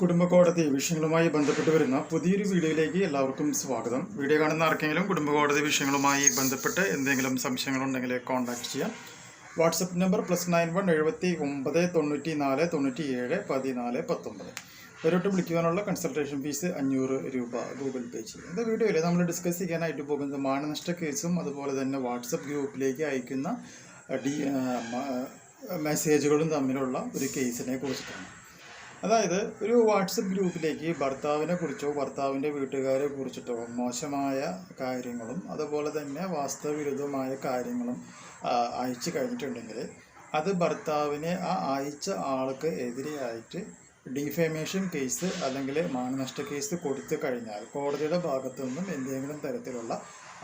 കുടുംബക്കോടതി വിഷയങ്ങളുമായി ബന്ധപ്പെട്ട് വരുന്ന പുതിയൊരു വീഡിയോയിലേക്ക് എല്ലാവർക്കും സ്വാഗതം. വീഡിയോ കാണുന്ന ആർക്കെങ്കിലും കുടുംബക്കോടതി വിഷയങ്ങളുമായി ബന്ധപ്പെട്ട് എന്തെങ്കിലും സംശയങ്ങളുണ്ടെങ്കിൽ കോൺടാക്ട് ചെയ്യാം. WhatsApp number plus nine one എഴുപത്തി ഒമ്പത് തൊണ്ണൂറ്റി നാല് തൊണ്ണൂറ്റി ഏഴ് പതിനാല് പത്തൊമ്പത്. ഒരോട്ട് വിളിക്കുവാനുള്ള കൺസൾട്ടേഷൻ ഫീസ് അഞ്ഞൂറ് രൂപ ഗൂഗിൾ പേ ചെയ്യും. ഇന്ന് വീഡിയോയിൽ നമ്മൾ ഡിസ്കസ് ചെയ്യാനായിട്ട് പോകുന്നത് മാനനഷ്ട കേസും അതുപോലെ തന്നെ വാട്സപ്പ് ഗ്രൂപ്പിലേക്ക് അയക്കുന്ന ഡി മെസ്സേജുകളും തമ്മിലുള്ള ഒരു കേസിനെ കുറിച്ചിട്ടാണ്. അതായത് ഒരു വാട്സപ്പ് ഗ്രൂപ്പിലേക്ക് ഭർത്താവിനെ കുറിച്ചോ ഭർത്താവിന്റെ വീട്ടുകാരെ കുറിച്ചിട്ടോ മോശമായ കാര്യങ്ങളും അതുപോലെ തന്നെ വാസ്തവവിരുദ്ധമായ കാര്യങ്ങളും അയച്ചു കഴിഞ്ഞിട്ടുണ്ടെങ്കിൽ അത് ഭർത്താവിനെ ആ അയച്ച ആൾക്ക് എതിരെയായിട്ട് ഡിഫേമേഷൻ കേസ് അല്ലെങ്കിൽ മാനനഷ്ട കേസ് കൊടുത്തു കഴിഞ്ഞാൽ കോടതിയുടെ ഭാഗത്തു നിന്നും എന്തെങ്കിലും തരത്തിലുള്ള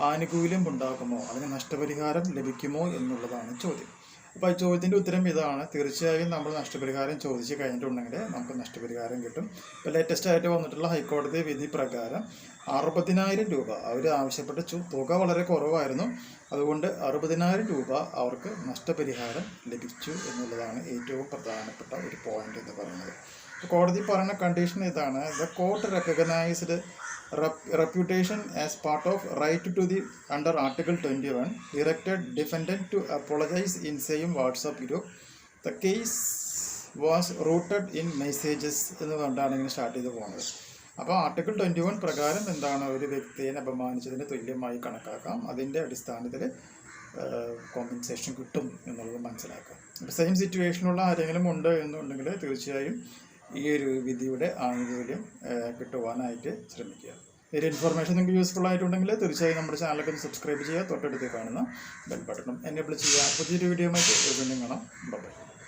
ആനുകൂല്യം ഉണ്ടാക്കുമോ? അല്ലെങ്കിൽ നഷ്ടപരിഹാരം ലഭിക്കുമോ എന്നുള്ളതാണ് ചോദ്യം. അപ്പോൾ ആ ചോദ്യത്തിന്റെ ഉത്തരം ഇതാണ്. തീർച്ചയായും നമ്മൾ നഷ്ടപരിഹാരം ചോദിച്ചു കഴിഞ്ഞിട്ടുണ്ടെങ്കിൽ നമുക്ക് നഷ്ടപരിഹാരം കിട്ടും. ഇപ്പോൾ ലേറ്റസ്റ്റ് ആയിട്ട് വന്നിട്ടുള്ള ഹൈക്കോടതി വിധി പ്രകാരം അറുപതിനായിരം രൂപ അവർ ആവശ്യപ്പെട്ട തുക വളരെ കുറവായിരുന്നു. അതുകൊണ്ട് അറുപതിനായിരം രൂപ അവർക്ക് നഷ്ടപരിഹാരം ലഭിച്ചു എന്നുള്ളതാണ് ഏറ്റവും പ്രധാനപ്പെട്ട ഒരു പോയിന്റ് എന്ന് പറയുന്നത്. കോടതി പറയുന്ന കണ്ടീഷൻ ഇതാണ്. The court recognised reputation as part of right to the under article 21 directed defendant to apologise in same whatsapp group the case was rooted in messages എന്ന് പറഞ്ഞാണ് ഇങ്ങനെ സ്റ്റാർട്ട് ചെയ്ത് പോകുന്നത്. അപ്പോൾ ആർട്ടിക്കിൾ ട്വന്റി വൺ പ്രകാരം എന്താണ് ഒരു വ്യക്തിയെ അപമാനിച്ചതിന് തുല്യമായി കണക്കാക്കാം. അതിന്റെ അടിസ്ഥാനത്തിൽ കോമ്പൻസേഷൻ കിട്ടും എന്നുള്ളത് മനസ്സിലാക്കാം. അപ്പോൾ സെയിം സിറ്റുവേഷനുള്ള ആരെങ്കിലും ഉണ്ട് എന്നുണ്ടെങ്കിൽ തീർച്ചയായും ഈ ഒരു വിധിയുടെ ആനുകൂല്യം കിട്ടുവാനായിട്ട് ശ്രമിക്കുക. ഒരു ഇൻഫർമേഷൻ നിങ്ങൾക്ക് യൂസ്ഫുൾ ആയിട്ടുണ്ടെങ്കിൽ തീർച്ചയായും നമ്മുടെ ചാനലൊക്കെ ഒന്ന് സബ്സ്ക്രൈബ് ചെയ്യുക. തൊട്ടടുത്ത് കാണുന്ന ബെൽ ബട്ടണും എന്നെ ചെയ്യുക. പുതിയൊരു വീഡിയോ ആയിട്ട് വീണ്ടും കാണാം. ബൈ